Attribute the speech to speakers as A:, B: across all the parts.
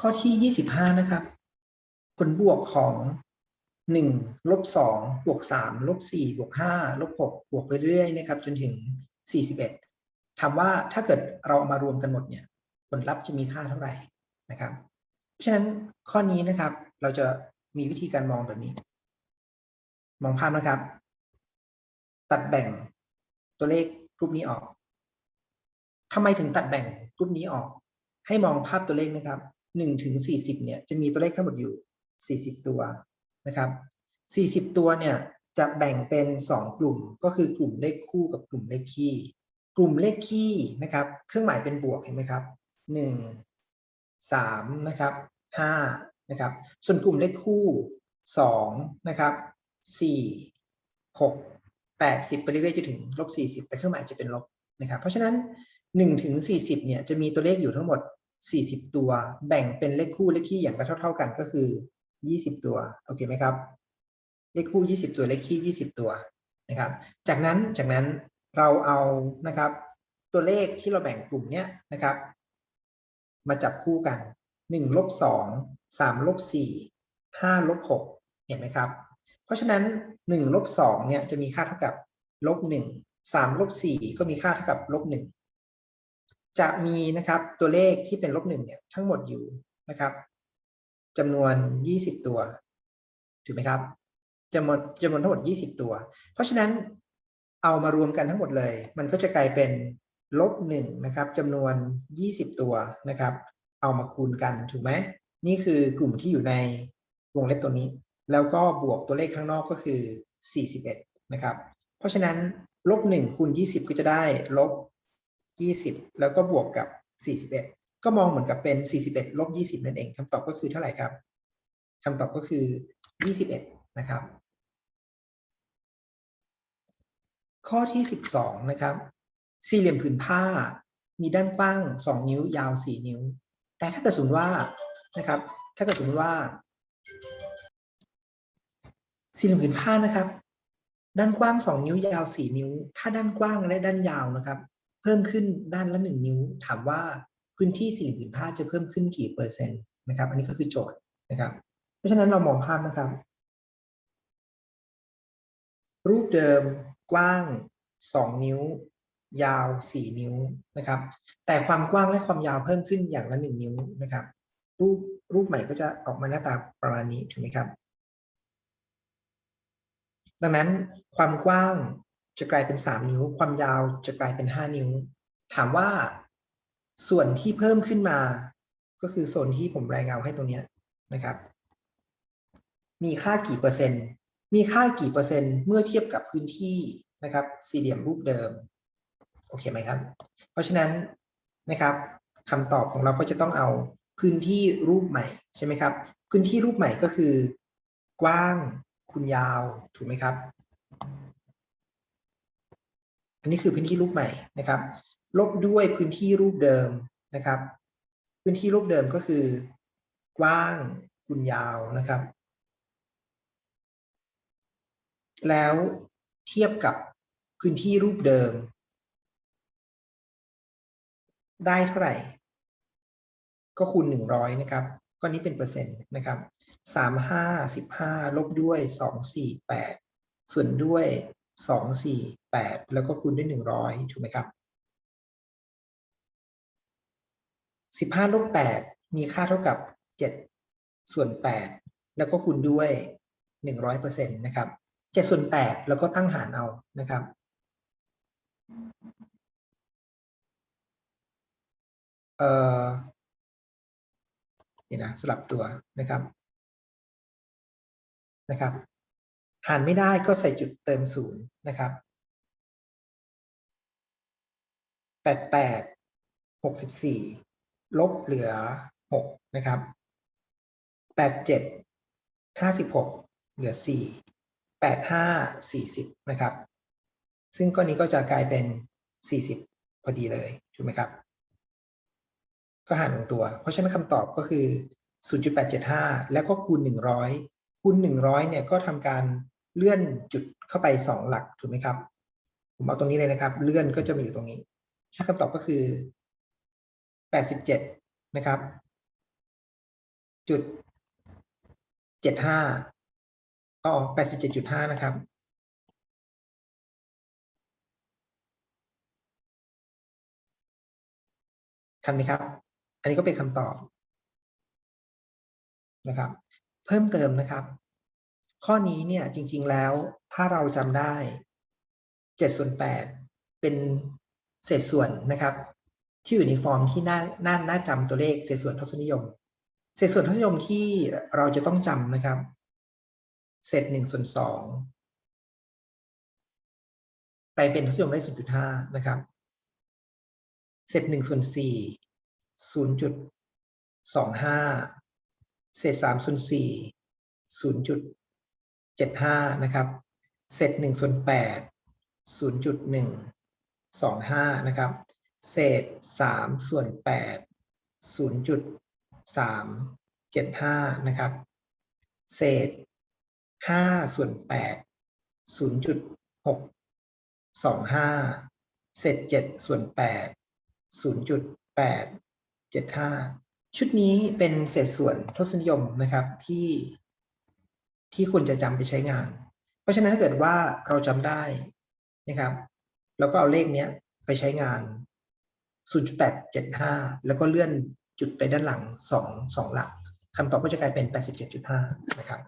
A: ข้อที่ 25 นะครับ ผลบวกของ 1 ลบ 2 บวก 3 ลบ 4 บวก 5 ลบ 6 บวกไปเรื่อยๆนะครับ จนถึง 41ถามว่าถ้าเกิดเราเอามารวมกันหมดเนี่ย ผลลัพธ์จะมีค่าเท่าไหร่นะครับ เพราะฉะนั้นข้อนี้นะครับ เราจะมีวิธีการมองแบบนี้ มองภาพนะครับ ตัดแบ่งตัวเลขรูปนี้ออกทำไมถึงตัดแบ่งรูปนี้ออก ให้มองภาพตัวเลขนะครับ หนึ่งถึงสี่สิบเนี่ยจะมีตัวเลขทั้งหมดอยู่สี่สิบตัวนะครับสี่สิบตัวเนี่ยจะแบ่งเป็นสองกลุ่มก็คือกลุ่มเลขคู่กับกลุ่มเลขคี่ กลุ่มเลขคี่นะครับ เครื่องหมายเป็นบวกเห็นไหมครับหนึ่งสามนะครับห้านะครับ ส่วนกลุ่มเลขคู่สองนะครับสี่หกแปดสิบไปเรื่อยๆจะถึงลบสี่สิบแต่เครื่องหมายจะเป็นลบนะครับ เพราะฉะนั้นหนึ่งถึงสี่สิบเนี่ยจะมีตัวเลขอยู่ทั้งหมด 40 ตัว แบ่งเป็นเลขคู่เลขคี่อย่างละเท่า ๆกันก็คือ 20 ตัวโอเคไหมครับ เลขคู่ 20 ตัวเลขคี่20 ตัวนะครับ จากนั้นจากนั้นเราเอานะครับ ตัวเลขที่เราแบ่งกลุ่มเนี้ยนะครับ มาจับคู่กัน1ลบ2 3ลบ4 5ลบ6เห็นไหมครับ เพราะฉะนั้น1ลบ2เนี่ยจะมีค่าเท่ากับลบ1 3ลบ4ก็มีค่าเท่ากับลบ1 จะมีนะครับตัวเลขที่เป็นลบหนึ่งเนี่ยทั้งหมดอยู่นะครับจำนวน 20 ตัวถูกไหมครับจำนวนจำนวนทั้งหมด 20 ตัว เพราะฉะนั้นเอามารวมกันทั้งหมดเลย มันก็จะกลายเป็นลบหนึ่งนะครับจำนวน 20 ตัวนะครับ เอามาคูณกันถูกไหมนี่คือกลุ่มที่อยู่ในวงเล็บตัวนี้ แล้วก็บวกตัวเลขข้างนอกก็คือ 41 นะครับ เพราะฉะนั้นลบ1คูณ 20 ก็จะได้ลบ 20 แล้วก็บวกกับ 41 ก็มองเหมือนกับเป็น 41ลบ20 นั่นเองคำตอบก็คือเท่าไหร่ครับคำตอบก็คือ 21 นะครับ ข้อที่ 12 นะครับ สี่เหลี่ยมผืนผ้ามีด้านกว้าง 2 นิ้วยาว 4 นิ้ว แต่ถ้าเกิดสมมติว่านะครับ ถ้าเกิดสมมติว่าสี่เหลี่ยมผืนผ้านะครับ ด้านกว้าง 2 นิ้วยาว 4 นิ้ว ถ้าด้านกว้างและด้านยาวนะครับ เพิ่มขึ้นด้านละหนึ่งนิ้ว ถามว่าพื้นที่สี่เหลี่ยมผืนผ้าจะเพิ่มขึ้นกี่เปอร์เซ็นต์นะครับ อันนี้ก็คือโจทย์นะครับ เพราะฉะนั้นเรามองภาพนะครับ รูปเดิมกว้าง 2 นิ้ว ยาว 4 นิ้วนะครับ แต่ความกว้างและความยาวเพิ่มขึ้นอย่างละ 1 นิ้วนะครับ รูปรูปใหม่ก็จะออกมาหน้าตาประมาณนี้ถูกไหมครับ ดังนั้นความกว้าง จะกลายเป็น 3 นิ้ว ความยาวจะกลายเป็น 5 นิ้ว ถามว่าส่วนที่เพิ่มขึ้นมา ก็คือโซนที่ผมรายงานให้ตรงนี้นะครับ มีค่ากี่เปอร์เซ็นต์ มีค่ากี่เปอร์เซ็นต์เมื่อเทียบกับพื้นที่นะครับสี่เหลี่ยมรูปเดิม โอเคไหมครับ เพราะฉะนั้นนะครับคำตอบของเราก็จะต้องเอาพื้นที่รูปใหม่ใช่ไหมครับ พื้นที่รูปใหม่ก็คือกว้างคูณยาวถูกไหมครับ อันนี้คือพื้นที่รูปใหม่นะครับ ลบด้วยพื้นที่รูปเดิมนะครับ พื้นที่รูปเดิมก็คือ กว้างคูณยาวนะครับ แล้วเทียบกับพื้นที่รูปเดิม ได้เท่าไหร่ ก็คูณหนึ่งร้อยนะครับก็นี้เป็นเปอร์เซ็นต์นะครับสามห้าสิบห้าลบด้วยสองสี่แปดส่วนด้วย สองสี่แปดแล้วก็คูณด้วยหนึ่งร้อยถูกไหมครับสิบห้าลบแปดมีค่าเท่ากับเจ็ดส่วนแปดแล้วก็คูณด้วยหนึ่งร้อยเปอร์เซ็นต์นะครับเจ็ดส่วนแปดแล้วก็ตั้งหารเอานะครับเอ่อนี่นะสลับตัวนะครับนะครับ หารไม่ได้ก็ใส่จุดเติมศูนย์นะครับแปดแปดหกสิบสี่ลบเหลือหกนะครับแปดเจ็ดห้าสิบหกเหลือสี่แปดห้าสี่สิบนะครับ ซึ่งก้อนนี้ก็จะกลายเป็นสี่สิบพอดีเลยถูกไหมครับ ก็หารลงตัว เพราะฉะนั้นคำตอบก็คือ 0.875 แล้วก็คูณ 100 คูณ100เนี่ยก็ทำการเลื่อนจุดเข้าไป 2 หลักถูกไหมครับ ผมเอาตรงนี้เลยนะครับ เลื่อนก็จะมาอยู่ตรงนี้คำตอบก็คือ 87 นะครับ จุดเจ็ดห้าก็แปดสิบเจ็ดจุดห้านะครับทันไหมครับ อันนี้ก็เป็นคำตอบนะครับ เพิ่มเติมนะครับ ข้อนี้เนี่ยจริง ๆ แล้วถ้าเราจำได้7ส่วน8เป็นเศษส่วนนะครับ ที่อยู่ในฟอร์มที่น่าน่าน่าจำตัวเลขเศษส่วนทศนิยม เศษส่วนทศนิยมที่เราจะต้องจำนะครับ เศษ1ส่วน2ไปเป็นทศนิยมได้0.5นะครับ เศษ1ส่วน4 0.25 เศษสามส่วนสี่ศูนย์จุดเจ็ดห้านะครับ เศษหนึ่งส่วนแปดศูนย์จุดหนึ่งสองห้านะครับ เศษสามส่วนแปดศูนย์จุดสามเจ็ดห้านะครับ เศษห้าส่วนแปดศูนย์จุดหกสองห้าเศษเจ็ดส่วนแปดศูนย์จุดแปดเจ็ดห้า ชุดนี้เป็นเศษส่วนทศนิยมนะครับที่ที่คุณจะจำไปใช้งาน เพราะฉะนั้นถ้าเกิดว่าเราจำได้นะครับแล้วก็เอาเลขเนี้ยไปใช้งาน 0.875 แล้วก็เลื่อนจุดไปด้านหลัง 2 2 หลักคำตอบก็จะกลายเป็น 87.5 นะครับ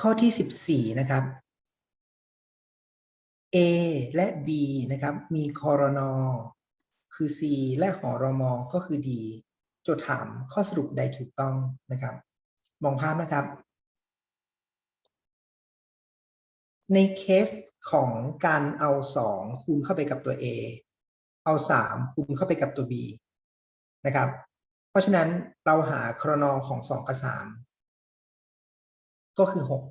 A: ข้อที่ 14 นะครับ A และ B นะครับ มีคอรนอ คือ C และหอรมอก็คือ D โจทย์ถามข้อสรุปใดถูกต้องนะครับ มองภาพนะครับ ในเคสของการเอาสองคูณเข้าไปกับตัว A เอาสามคูณเข้าไปกับตัว B นะครับ เพราะฉะนั้นเราหาครนอของสองกับสามก็คือหก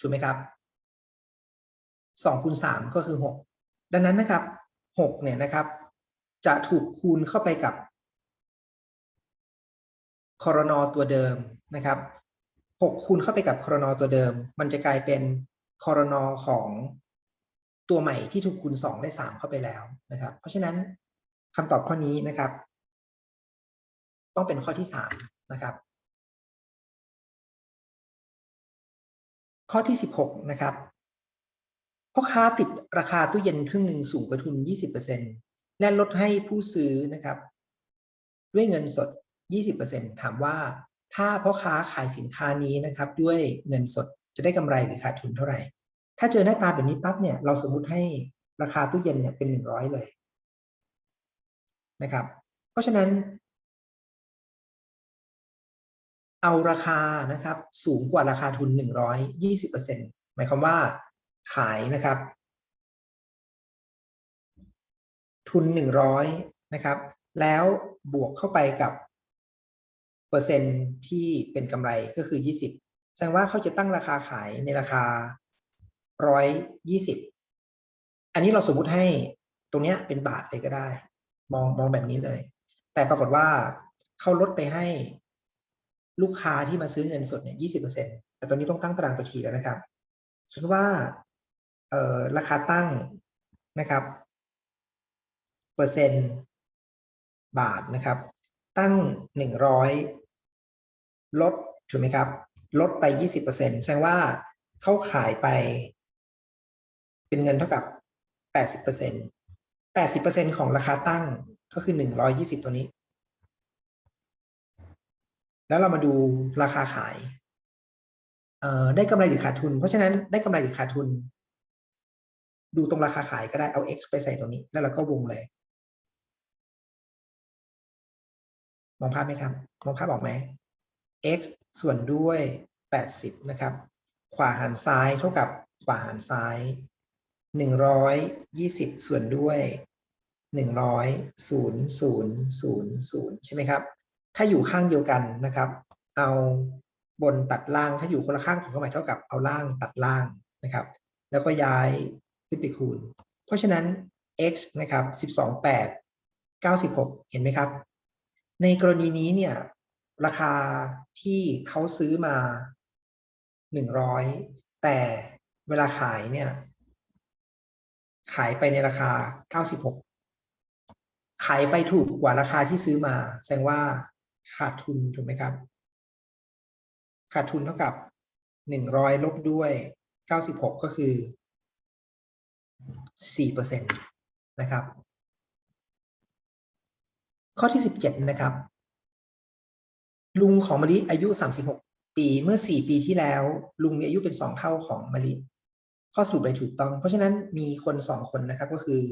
A: ถูกไหมครับสองคูณสามก็คือหกดังนั้นนะครับหกเนี่ยนะครับ จะถูกคูณเข้าไปกับคอรนอตัวเดิมนะครับหกคูณเข้าไปกับคอรนอตัวเดิม มันจะกลายเป็นคอรนอของตัวใหม่ที่ถูกคูณ 2 ได้ 3 เข้าไปแล้วนะครับ เพราะฉะนั้นคำตอบข้อนี้นะครับ ต้องเป็นข้อที่ 3 นะครับ ข้อที่ 16 นะครับพ่อค้าติดราคาตู้เย็นครึ่งหนึ่งสูงกว่าทุน 20% และลดให้ผู้ซื้อนะครับ ด้วยเงินสด 20%ถามว่าถ้าพ่อค้าขายสินค้านี้นะครับ ด้วยเงินสดจะได้กำไรหรือขาดทุนเท่าไหร่ ถ้าเจอหน้าตาแบบนี้ปั๊บเนี่ยเราสมมติให้ราคาตู้เย็นเนี่ยเป็นหนึ่งร้อยเลยนะครับ เพราะฉะนั้น เอาราคานะครับ สูงกว่าราคาทุนหนึ่งร้อยยี่สิบเปอร์เซ็นหมายความว่าขายนะครับ ทุนหนึ่งร้อยนะครับ แล้วบวกเข้าไปกับ เปอร์เซ็นต์ที่เป็นกำไรก็คือยี่สิบแสดงว่าเขาจะตั้งราคาขายในราคาร้อยยี่สิบอันนี้เราสมมุติให้ตรงเนี้ยเป็นบาทเลยก็ได้ มองมองแบบนี้เลย แต่ปรากฏว่าเขาลดไปให้ลูกค้าที่มาซื้อเงินสดเนี่ยยี่สิบเปอร์เซ็นตแต่ตอนนี้ต้องตั้งตารางตัวทีแล้วนะครับสมมติว่า เอ่อ ราคาตั้งนะครับ เปอร์เซ็นต์บาทนะครับ ตั้งหนึ่งร้อยลดถูกไหมครับ ลดไป 20%แสดงว่าเขาขายไป เป็นเงินเท่ากับ 80% 80%ของราคาตั้งก็คือ 120 ตัวนี้ แล้วเรามาดูราคาขาย ได้กำไรหรือขาดทุน เพราะฉะนั้นได้กำไรหรือขาดทุน ดูตรงราคาขายก็ได้เอา x ไปใส่ตรงนี้ แล้วเราก็วงเลย มองภาพไหมครับ มองภาพออกไหม x ส่วนด้วย 80 นะครับ ขวาหันซ้ายเท่ากับขวาหันซ้าย 120 ส่วนด้วย 100 0 0 0 0 ใช่ไหมครับ ถ้าอยู่ข้างเดียวกันนะครับ เอาบนตัดล่าง ถ้าอยู่คนละข้างของเครื่องหมายเท่ากับเอาล่างตัดล่างนะครับ แล้วก็ย้ายขึ้นไปคูณ เพราะฉะนั้น x นะครับ 12 8 96 เห็นไหมครับ ในกรณีนี้เนี่ย ราคาที่เขาซื้อมาหนึ่งร้อยแต่เวลาขายเนี่ย ขายไปในราคาเก้าสิบหกขายไปถูกกว่าราคาที่ซื้อมา แสดงว่าขาดทุนถูกไหมครับ ขาดทุนเท่ากับหนึ่งร้อยลบด้วยเก้าสิบหกก็คือสี่เปอร์เซ็นตนะครับ ข้อที่สิบเจ็ดนะครับ ลุงของมะลิอายุสามสิบหกปีเมื่อสี่ปีที่แล้ว ลุงมีอายุเป็นสองเท่าของมะลิข้อสรุปเลยถูกต้อง เพราะฉะนั้นมีคนสองคนนะครับก็คือ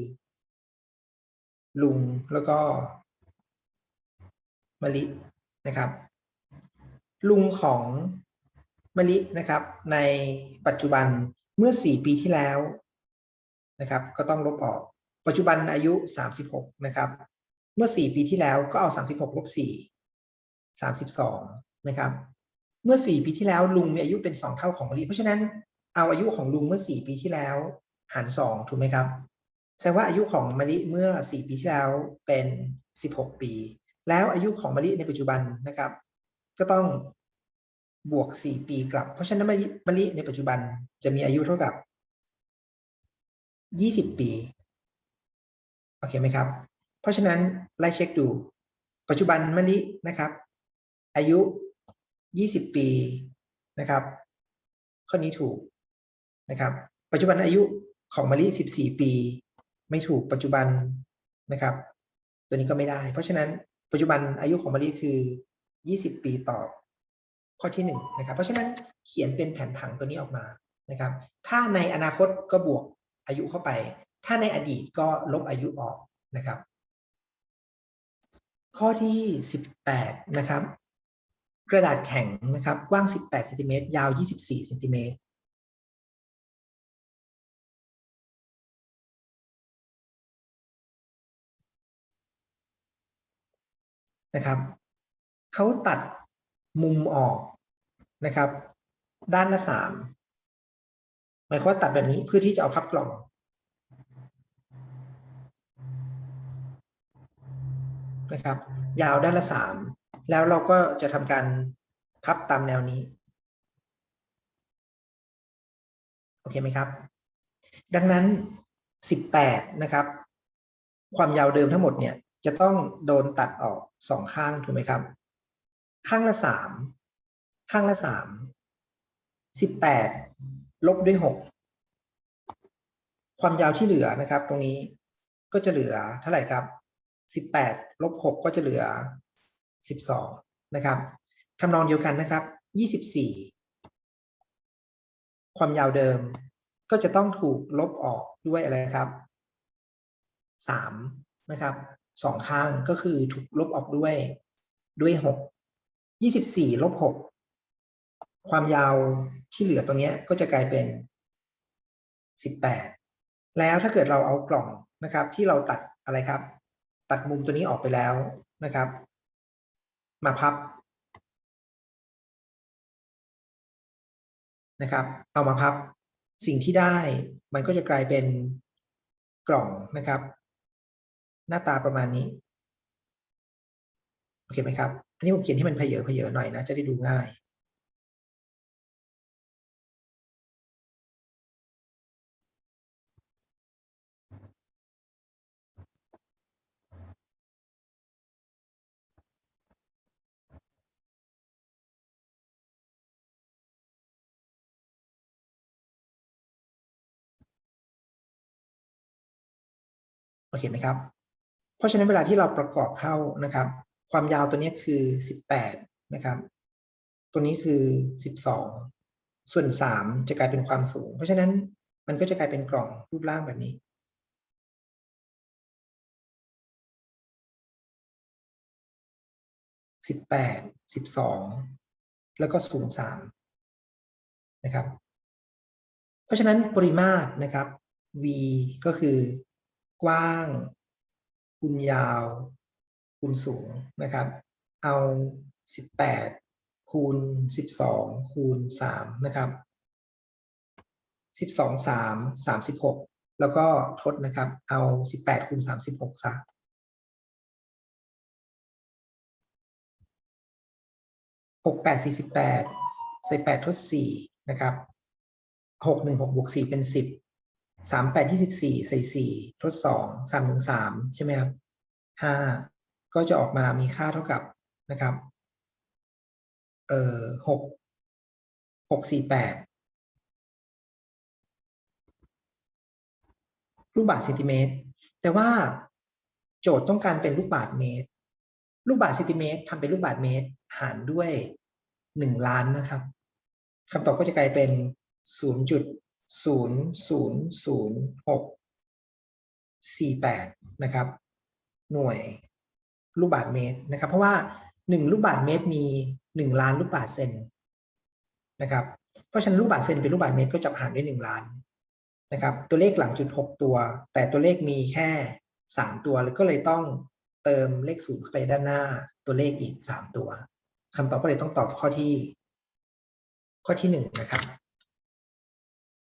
A: ลุงแล้วก็มะลินะครับ ลุงของมะลินะครับ ในปัจจุบันเมื่อสี่ปีที่แล้วนะครับ ก็ต้องลบออก ปัจจุบันอายุสามสิบหกนะครับ เมื่อสี่ปีที่แล้วก็เอาสามสิบหกลบสี่สามสิบสองนะครับ เมื่อสี่ปีที่แล้วลุงมีอายุเป็นสองเท่าของมะลิเพราะฉะนั้นเอาอายุของลุงเมื่อสี่ปีที่แล้วหารสองถูกไหมครับ แสดงว่าอายุของมะลิเมื่อ 4 ปีที่แล้วเป็น 16 ปี แล้วอายุของมะลิในปัจจุบันนะครับ ก็ต้องบวก 4 ปีกลับ เพราะฉะนั้นมะลิมะลิในปัจจุบันจะมีอายุเท่ากับ 20 ปี โอเคไหมครับ เพราะฉะนั้นไล่เช็คดู ปัจจุบันมะลินะครับ อายุ 20 ปีนะครับ ข้อนี้ถูกนะครับ ปัจจุบันอายุของมะลิ 14 ปี ไม่ถูกปัจจุบันนะครับ ตัวนี้ก็ไม่ได้ เพราะฉะนั้นปัจจุบันอายุของมะลิคือ 20 ปีตอบข้อที่1นงนะครับ เพราะฉะนั้นเขียนเป็นแผนผังตัวนี้ออกมานะครับ ถ้าในอนาคตก็บวกอายุเข้าไป ถ้าในอดีตก็ลบอายุออกนะครับ ข้อที่ 18 นะครับ กระดาษแข็งนะครับ กว้าง 18เซนติเมตรยาว 24เซนติเมตรนะครับเขาตัดมุมออกนะครับ ด้านละสามหมายความว่าตัดแบบนี้เพื่อที่จะเอาพับกล่อง นะครับ ยาวด้านละสามแล้วเราก็จะทำการพับตามแนวนี้ โอเคไหมครับ ดังนั้น 18 นะครับ ความยาวเดิมทั้งหมดเนี่ยจะต้องโดนตัดออกสองข้างถูกไหมครับ ข้างละสามข้างละสามสิบแปดลบด้วยหกความยาวที่เหลือนะครับ ตรงนี้ก็จะเหลือเท่าไหร่ครับ สิบแปดลบหกก็จะเหลือสิบสองนะครับทำนองเดียวกันนะครับยี่สิบสี่ความยาวเดิมก็จะต้องถูกลบออกด้วยอะไรครับสามนะครับสองข้างก็คือถูกลบออกด้วยด้วยหกยี่สิบสี่ลบหกความยาวที่เหลือตรงนี้ก็จะกลายเป็นสิบแปดแล้วถ้าเกิดเราเอากล่องนะครับ ที่เราตัดอะไรครับ ตัดมุมตัวนี้ออกไปแล้วนะครับ มาพับนะครับ เอามาพับสิ่งที่ได้มันก็จะกลายเป็นกล่องนะครับ หน้าตาประมาณนี้ โอเคไหมครับ อันนี้ผมเขียนให้มันเพเยอเพเยอหน่อยนะ จะได้ดูง่าย เคไหมครับ เพราะฉะนั้นเวลาที่เราประกอบเข้านะครับ ความยาวตัวนี้คือ 18 นะครับ ตัวนี้คือ 12 ส่วน 3 จะกลายเป็นความสูง เพราะฉะนั้นมันก็จะกลายเป็นกล่องรูปร่างแบบนี้18 12แล้วก็สูง3นะครับ เพราะฉะนั้นปริมาตรนะครับ v ก็คือ กว้าง คูณยาว คูณสูงนะครับ เอา 18 คูณ 12 คูณ 3 นะครับ 12 3 36 แล้วก็ทดนะครับ เอา 18 คูณ 36 3หกแปดสี่สิบแปดใส่แปดทดสี่นะครับหกหนึ่งหกบวกสี่เป็นสิบ สามแปดยี่สิบสี่ใส่สี่ทดสองสามหนึ่งสามใช่ไหมครับห้าก็จะออกมามีค่าเท่ากับนะครับ เอ่อหกหกสี่แปดลูกบาศก์เซนติเมตร แต่ว่าโจทย์ต้องการเป็นลูกบาศก์เมตร ลูกบาศก์เซนติเมตรทำเป็นลูกบาศก์เมตร หารด้วยหนึ่งล้านนะครับคำตอบก็จะกลายเป็นศูนย์จุด ศูนย์ศูนย์ศูนย์หกสี่แปดนะครับ หน่วยลูกบาศก์เมตรนะครับ เพราะว่าหนึ่งลูกบาศก์เมตรมีหนึ่งล้านลูกบาศก์เซนนะครับ เพราะฉะนั้นลูกบาศก์เซนเป็นลูกบาศก์เมตรก็จะหารด้วยหนึ่งล้านนะครับ ตัวเลขหลังจุดหกตัว แต่ตัวเลขมีแค่สามตัวแล้วก็เลยต้องเติมเลขศูนย์เข้าไปด้านหน้าตัวเลขอีกสามตัวคำตอบก็เลยต้องตอบข้อที่ ข้อที่หนึ่งนะครับ